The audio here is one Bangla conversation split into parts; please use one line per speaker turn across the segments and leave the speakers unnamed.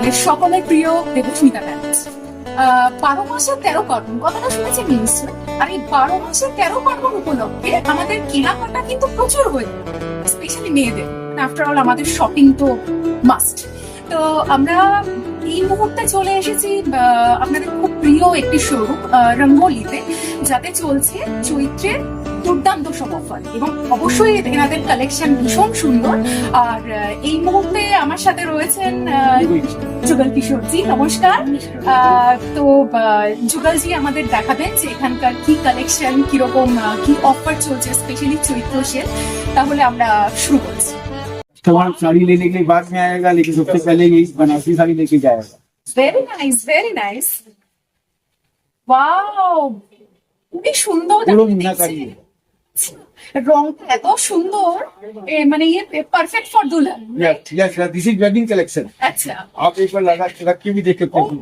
চ্যানেলের সকলের প্রিয় দেবস্মিতা ব্যানার্জ। বারো মাসে তেরো পার্বণ কথাটা শুনেছেন নিশ্চয় আর এই বারো মাসে তেরো পার্বণ উপলক্ষে আমাদের কেনাকাটা কিন্তু প্রচুর হয়ে স্পেশালি মেয়েদের। আফটার অল আমাদের শপিং তো মাস্ট তো আমরা এই মুহূর্তে চলে এসেছি আপনাদের খুব প্রিয় একটি শোরুম রঙ্গোলিতে যাতে চলছে চৈত্রের দুর্দান্ত সব অফার এবং অবশ্যই এনাদের কালেকশন ভীষণ সুন্দর আর আহ, এই মুহূর্তে আমার সাথে রয়েছেন আহ, যুগল কিশোরজি নমস্কার আহ, তো আহ, যুগলজি আমাদের দেখাবেন যে এখানকার কি কালেকশন কিরকম আহ, কি অফার চলছে স্পেশালি চৈত্র সেল তাহলে আমরা শুরু করছি
तुम्हारा साड़ी लेने के लिए बाद में आएगा लेकिन सबसे पहले यही बनारसी साड़ी लेके जाएगा
very nice very nice wow খুবই সুন্দর
পুরো मीनाकारी है
রংটা এত সুন্দর এ, মানে ইয়ে perfect for Dulhan
yes yes this is wedding collection
अच्छा
आप एक बार लगा रख के भी देख सकते हैं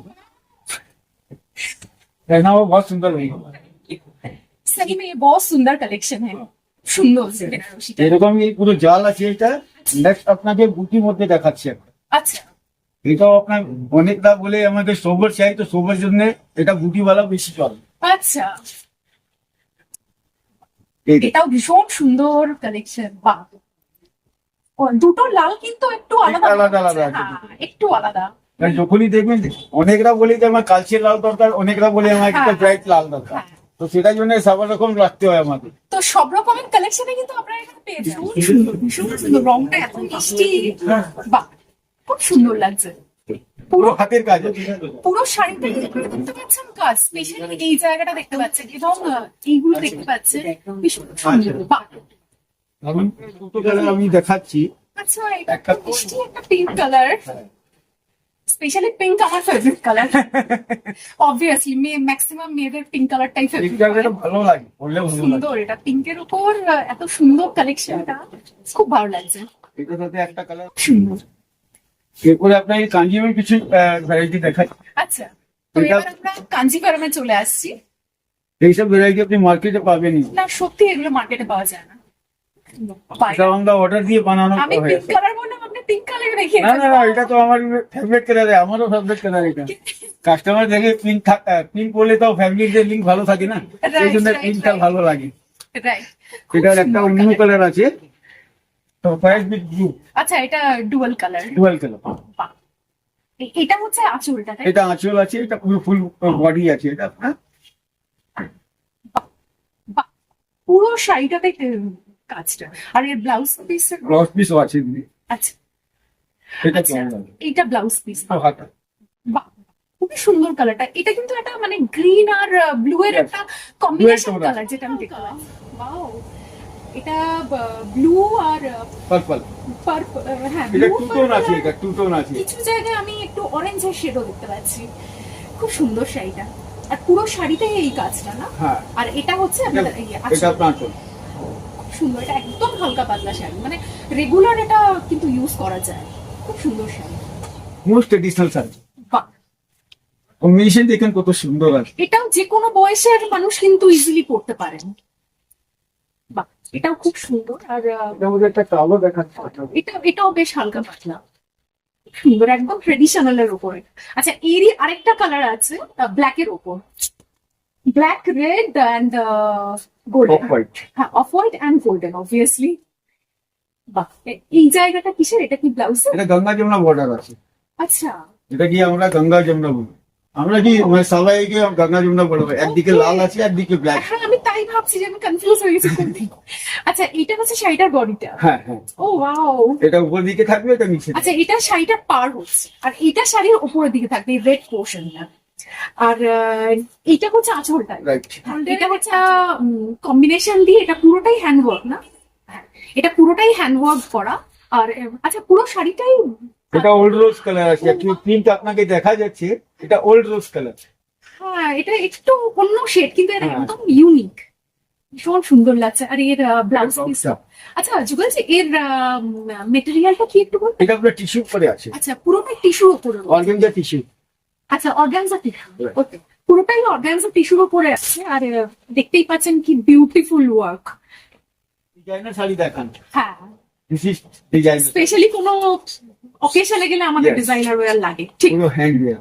पहना हुआ बहुत सुंदर रहेगा
सही में ये बहुत सुंदर कलेक्शन है সুন্দর বেনারসিটা।
এরকম এই পুরো জাল আছে এটা নেক্সট আপনাকে বুটির মধ্যে দেখাচ্ছি একটা
আচ্ছা
এটাও আপনার অনেকটা বলে আমাদের সোবর চাই তো সোবর জন্য এটা বুটিওয়ালা বেশি চলে।
আচ্ছা। এটাও ভীষণ সুন্দর কালেকশন বাহ। দুটো লাল কিন্তু একটু আলাদা।
আলাদা আলাদা
হ্যাঁ, একটু আলাদা।
যখনই দেখবেন অনেকরা বলে যে আমার কালচে লাল দরকার অনেকরা বলে আমার একটা
হ্যাঁ।
ব্রাইট লাল দরকার।
হ্যাঁ।
তো সেটার জন্য সব রকম রাখতে হয় আমাদের।
তো সব রকমের কালেকশনে কিন্তু আপনারা এখানে পেয়ে যাবেন। ভীষণ সুন্দর ভীষণ সুন্দর। রংটা এত মিষ্টি। বাহ। খুব সুন্দর লাগছে।
পুরো হাতের কাজ।
পুরো শাড়িটা দেখতে পাচ্ছেন কাজ স্পেশালি এই জায়গাটা দেখতে পাচ্ছেন এবং এইগুলো দেখতে পাচ্ছেন। ভীষণ সুন্দর।
আমি দেখাচ্ছি।
আচ্ছা একটা মিষ্টি একটা পিঙ্ক কালার স্পেশালি পিঙ্ক আমার ফেভারিট কালার অবভিয়াসলি মেয়ে ম্যাক্সিমাম মেয়েদের পিঙ্ক কালারটাই ফেভারিট
ভালো লাগে
সুন্দর এটা পিঙ্কের উপর এত সুন্দর কালেকশনটা খুব ভালো লাগছে।
এটার সাথে একটা কালার
সুন্দর।
এরপরে আপনার এই কাঞ্জিমের কিছু ভ্যারাইটি দেখাই।
আচ্ছা তো এবার আমরা কাঞ্জিভারমে চলে আসছি।
এইসব ভ্যারাইটি আপনি মার্কেটে পাবেনই
না সত্যি এগুলো মার্কেটে পাওয়া যায় না।
এটা আমরা অর্ডার দিয়ে বানানো
আমি পিঙ্ক কালার বললাম আপনি পিঙ্ক কালার রেখে
না না না এটা তো আমার ফেভারিট কালার আমারও ফেভারিট কালার এটা। কাস্টমার দেখে পিঙ্ক পিঙ্ক বললে তো ফ্যামিলির লিঙ্ক ভালো থাকে না। সেই জন্য পিঙ্কটা ভালো লাগে।
রাইট
এটার একটা অন্য কালার আছে। উইথ ব্লু
আচ্ছা এটা ডুয়াল কালার
ডুয়াল কালার
এটা হচ্ছে আঁচলটা
এটা আঁচল আছে এটা পুরো ফুল বডি আছে এটা আপনার
বাহ, পুরো শাড়িটাতে কাজটা। আর এর ব্লাউজ পিস
ব্লাউজ পিসও আছে দিদি।
আচ্ছা।
এটা
আচ্ছা এটা ব্লাউজ পিস
ও হাতা।
খুবই সুন্দর কালারটা এটা কিন্তু একটা মানে গ্রিন আর ব্লু এর একটা কম্বিনেশন কালার যেটা আমি দেখলাম। এটা ব্লু আর
পার্পল
পার্পল হ্যাঁ
এটা টু টোন আছে এটা টু টোন আছে।
কিছু জায়গায় আমি একটু অরেঞ্জের শেডও দেখতে পাচ্ছি। খুব সুন্দর শাড়িটা। আর পুরো শাড়িটাই এই কাজটা না?
হ্যাঁ।
আর এটা হচ্ছে আপনাদের ইয়ে, আচ্ছা,
এটা
খুব সুন্দর এটা একদম হালকা পাতলা শাড়ি। মানে রেগুলার এটা কিন্তু ইউজ করা যায়। খুব সুন্দর
sari. Most traditional
sari.
Combination দেখেন কত সুন্দর আছে।
এটাও যে কোনো বয়সের মানুষ কিন্তু ইজিলি পড়তে পারেন। এটাও খুব সুন্দর আর
একটা কালো দেখাচ্ছে
এটা এটাও বেশ হালকা পাতলা। সুন্দর একদম ট্রেডিশনাল এর উপরে। আচ্ছা এরই আরেকটা কালার আছে ব্ল্যাক এর উপর। ব্ল্যাক রেড অ্যান্ড গোল্ডেন হ্যাঁ off white and golden obviously বাহ এই জায়গাটা কিসের? এটা কি ব্লাউজ
এটা গঙ্গা যমুনা বর্ডার আছে।
আচ্ছা।
এটা কি আমরা গঙ্গা যমুনা বলি? আমরা কি মানে সবাইকে গঙ্গা যমুনা বলব? একদিকে লাল আছে একদিকে ব্ল্যাক
হ্যাঁ আমি তাই ভাবছি যে আমি কনফিউজ হয়ে গেছি কোনদিন আচ্ছা এটা হচ্ছে শাড়িটার বডিটা?
হ্যাঁ হ্যাঁ।
ও ওয়াও
এটা উপর দিকে থাকবে এটা নিচে
আচ্ছা এটা শাড়িটার পার হচ্ছে। আর এটা শাড়ির উপরের দিকে থাকবে রেড পোর্শনটা আর এটা হচ্ছে আঁচলটা। এটা হচ্ছে কম্বিনেশন দিয়ে এটা পুরোটাই হ্যান্ডওয়ার্ক না? হ্যাঁ, এটা পুরোটাই হ্যান্ডওয়ার্ক করা। আর আচ্ছা পুরো শাড়িটাই
এটা ওল্ড রোজ কালার আছে। প্রিন্ট আপনাকে দেখা যাচ্ছে। এটা ওল্ড রোজ কালার
হ্যাঁ এটা একটু অন্য শেড কিন্তু এটা
হ্যাঁ।
একদম ইউনিক ভীষণ সুন্দর লাগছে। আর এর ব্লাউজ পিস আচ্ছা যুগল যে এর মেটেরিয়ালটা কি একটু বলতে
এটা আপনার টিস্যু করে আছে।
আচ্ছা পুরোটাই টিস্যু উপরে রয়েছে।
অর্গেঞ্জা টিস্যু
আচ্ছা অর্গানজা টিস্যু. ওকে পুরোটাই অর্গানজা টিস্যুর উপরে আছে। আর দেখতেই পাচ্ছেন কি বিউটিফুল ওয়ার্ক
ডিজাইনার শাড়ি দেখান।
হ্যাঁ। স্পেশালি কোনো অকেশনে গেলে আমাদের. ডিজাইনার ওয়্যার লাগে। ঠিক।
পুরো হ্যান্ডওয়্যার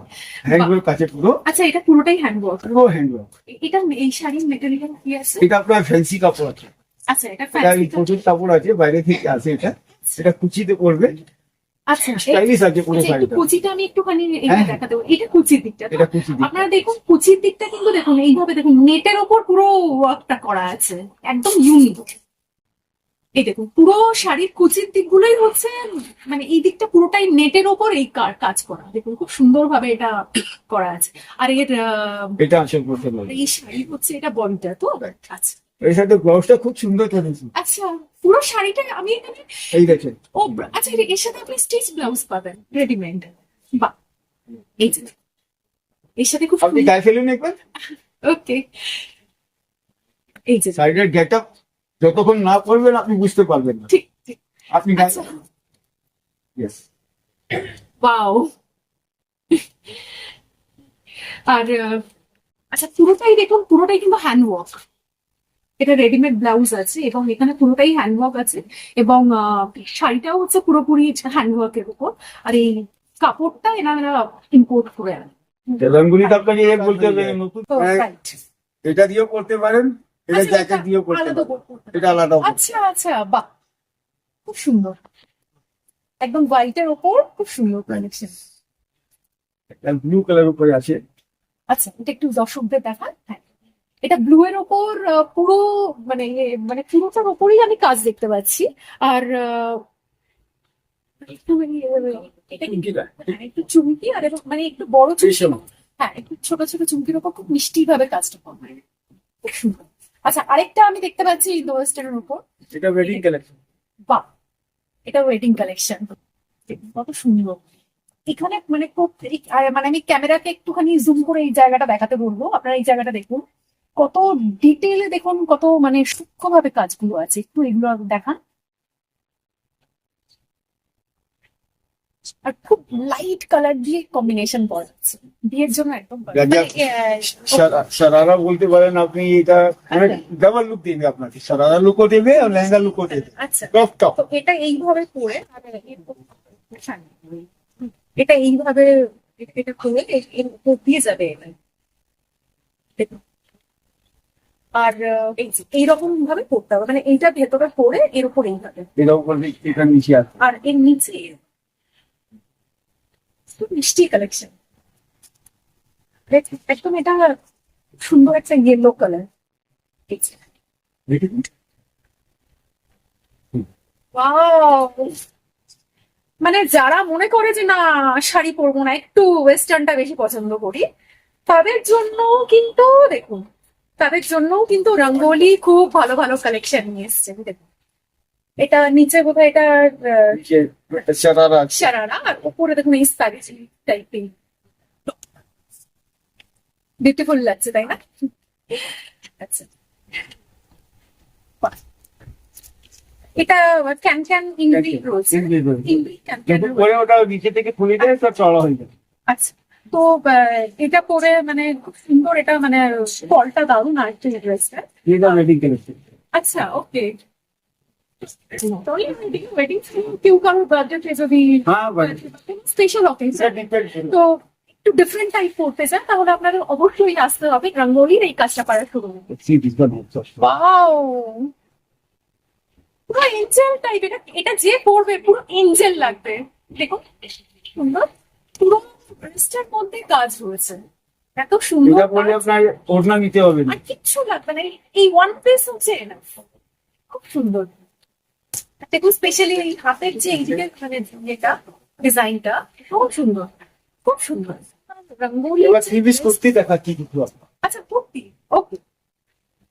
হ্যান্ডওয়্যার কাছে পুরো
আচ্ছা এটা পুরোটাই হ্যান্ডওয়ার্ক
পুরো হ্যান্ডওয়্যার
এটা এই শাড়ির মেটেরিয়াল কি আছে?
এটা আপনার ফ্যান্সি কাপড় আছে।
আচ্ছা এটা ফ্যান্সি
প্রচুর কাপড় আছে বাইরে থেকে আছে এটা। এটা কুচিতে পড়বে
আচ্ছা
স্টাইলিশ আছে পুরো
আচ্ছা,
শাড়িটা।
কুচিটা আমি একটুখানি এটা
হ্যাঁ।
দেখাতে এটা কুচির দিকটা?
এটা কুচি
আপনারা দেখুন কুচির দিকটা কিন্তু দেখুন এইভাবে দেখুন নেটের ওপর পুরো ওয়ার্কটা করা আছে। একদম ইউনিক এই দেখুন পুরো শাড়ির কুচির দিকগুলোই হচ্ছে মানে এই দিকটা পুরোটাই নেটের ওপর এই কাজ করা। দেখুন খুব সুন্দরভাবে এটা করা আছে। আর এর
এটা
এই শাড়ি হচ্ছে এটা বডিটা তো? আচ্ছা।
এর সাথে ব্লাউজটা খুব সুন্দর করেছি।
আচ্ছা পুরো শাড়িটা আমি এখানে
এই দেখেন।
ও আচ্ছা এর- সাথে আপনি স্টিচ ব্লাউজ পাবেন রেডিমেড। বাহ। এই যে এর সাথে খুব
আপনি গায়ে ফেলুন একবার।
ওকে। এই যে
সাইডের গেট আপ যতক্ষণ না করবেন আপনি বুঝতে পারবেন না।
ঠিক ঠিক।
আপনি
আচ্ছা। ওয়াও আর আহ, আচ্ছা পুরোটাই দেখুন পুরোটাই কিন্তু হ্যান্ড ওয়ার্ক এটা রেডিমেড ব্লাউজ আছে এবং এখানে পুরোটাই হ্যান্ড ওয়ার্ক আছে এবং শাড়িটাও হচ্ছে পুরোপুরি হ্যান্ড ওয়ার্কের উপর। আর এই কাপড়টা এনারা ইম্পোর্ট করে আনে।
আপনাকে বলতে হবে নতুন হ্যাঁ, এটা দিয়েও করতে পারেন। এটা
আচ্ছা,
জ্যাকেট দিয়েও করতে। এটা আলাদা
আচ্ছা আচ্ছা বাহ খুব সুন্দর। একদম হোয়াইটের ওপর খুব সুন্দর কালেকশন
ব্লু কালার উপরে আছে।
আচ্ছা এটা একটু দর্শকদের দেখান। হ্যাঁ এটা ব্লু এর ওপর পুরো মানে এ- মানে পুরোটার ওপরই আমি কাজ দেখতে পাচ্ছি। আর একটু আহ, এটা কি- হ্যাঁ, একটু চুমকি আর মানে একটু বড় চুমকি। হ্যাঁ একটু ছোট ছোট চুমকির ওপর খুব মিষ্টি ভাবে কাজটা করবে খুব সুন্দর। আচ্ছা আরেকটা আমি দেখতে পাচ্ছি এই উপর।
এটা ওয়েডিং কালেকশন
বাহ এটা ওয়েডিং কালেকশন কত সুন্দর। এখানে মানে খুব মানে আমি ক্যামেরাকে একটুখানি জুম করে এই জায়গাটা দেখাতে বলব। আপনারা এই জায়গাটা দেখুন। কত ডিটেলে দেখুন কত মানে সূক্ষ্মভাবে কাজগুলো আছে। একটু এগুলো দেখান। আর খুব লাইট কালার দিয়ে কম্বিনেশন করা বিয়ের জন্য একদম মানে,
সারারা বলতে পারেন আপনি এটা অনেক ডাবল লুক দেবে আপনাকে। সারারা লুকও দেবে আর লেহেঙ্গা লুকও দেবে।
আচ্ছা।
টপ টপ
তো এটা এইভাবে হ্যাঁ, এটা এইভাবে এটা এর- এর উপর দিয়ে যাবে এটা। আর এইরকম ভাবে করতে হবে। মানে এইটা ভেতরে পড়ে এর উপর এইভাবে।
এরকম করলে এটা নিচে
আর এর নিচে মিষ্টি কালেকশন একদম এটা সুন্দর একটা ইয়েলো কালার
দেখেছেন?
মানে যারা মনে করে যে না শাড়ি পরবো না একটু ওয়েস্টার্নটা বেশি পছন্দ করি তাদের জন্য কিন্তু দেখুন তাদের জন্য কিন্তু রঙ্গোলি খুব ভালো ভালো কালেকশন নিয়ে এসছে দেখুন। এটা নিচে বোধহয় এটা
আছে।
সারারা আর উপরে দেখুন এই স্টাইল টাইপের বিউটিফুল লাগছে তাই না? আচ্ছা। এটা ক্যান ক্যান ইংরি
পরে ওটা নিচে থেকে খুলে দেয় তো চড়া হয়ে যাবে
আচ্ছা। তো এটা পরে মানে খুব সুন্দর এটা মানে ফলটা দারুণ ড্রেসটা
এটা ওয়েডিং
কেউ কারোর বার্থডে যদি স্পেশাল অকেশন তো একটু ডিফারেন্ট টাইপ করতে চান তাহলে আপনাদের অবশ্যই আসতে হবে রঙ্গোলির এই কাজটা শুরু ওয়াও পুরো এঞ্জেল টাইপ এটা এটা যে পড়বে পুরো এঞ্জেল লাগবে দেখুন সুন্দর পুরো ড্রেসটার মধ্যে কাজ রয়েছে এত সুন্দর
পরে আপনার ওড়না নিতে হবে না
কিচ্ছু লাগবে না এই- ওয়ান পিস হচ্ছে। খুব সুন্দর দেখুন স্পেশালি এই হাতের যে এইদিকে মানে এটা ডিজাইনটা খুব সুন্দর খুব সুন্দর। রঙ্গোলি
এবার থ্রি পিস কুর্তি দেখা কি কিছু
আচ্ছা কুর্তি ওকে।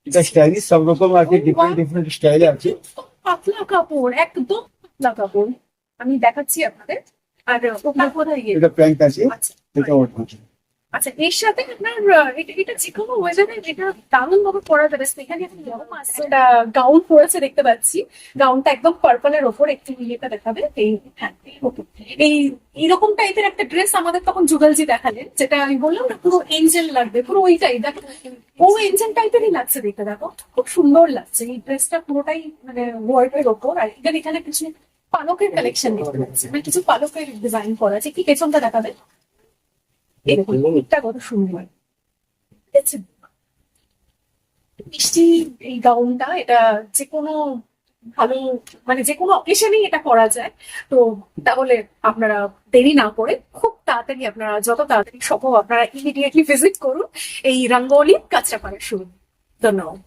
এটা স্টাইলিশ সব রকম আছে ডিফারেন্ট ডিফারেন্ট স্টাইলে আছে
পাতলা কাপড় একদম পাতলা কাপড়। আমি দেখাচ্ছি আপনাদের। আর ওটা কোথায় গিয়ে?
এটা প্যান্ট আছে।
আচ্ছা।
এটা ওড়না
আচ্ছা এর সাথে আপনার এটা এটা যে কোনো ওয়েদারে এটা দারুণ ভাবে পরা যাবে এখানে একটা গরম একটা গাউন পরেছে দেখতে পাচ্ছি। গাউনটা একদম পার্পলের ওপর, একটু ইয়েটা দেখাবে, এই হ্যাঁ. এই এরকম টাইপের একটা ড্রেস আমাদের তখন যুগলজি দেখালেন, যেটা আমি বললাম না, পুরো এঞ্জেল লাগবে, পুরো ওইটাই দেখো। ও এঞ্জেল টাইপেরই লাগছে দেখতে, দেখো। খুব সুন্দর লাগছে, এই ড্রেসটা পুরোটাই মানে ওয়ার্কের ওপর, আর এখানে এখানে কিছু পালকের কালেকশন দেখতে পাচ্ছি। মানে কিছু পালকের ডিজাইন করা আছে, কি পেছনটা দেখাবে? কত সুন্দর দেখছেন? মিষ্টি এই গাউনটা এটা যে কোনো ভালো মানে যে কোনো অকেশনেই এটা করা যায়। তো তাহলে আপনারা দেরি না করে খুব তাড়াতাড়ি আপনারা যত তাড়াতাড়ি সম্ভব আপনারা ইমিডিয়েটলি ভিজিট করুন এই রঙ্গোলি কাঁচরাপাড়ার শুরু ধন্যবাদ।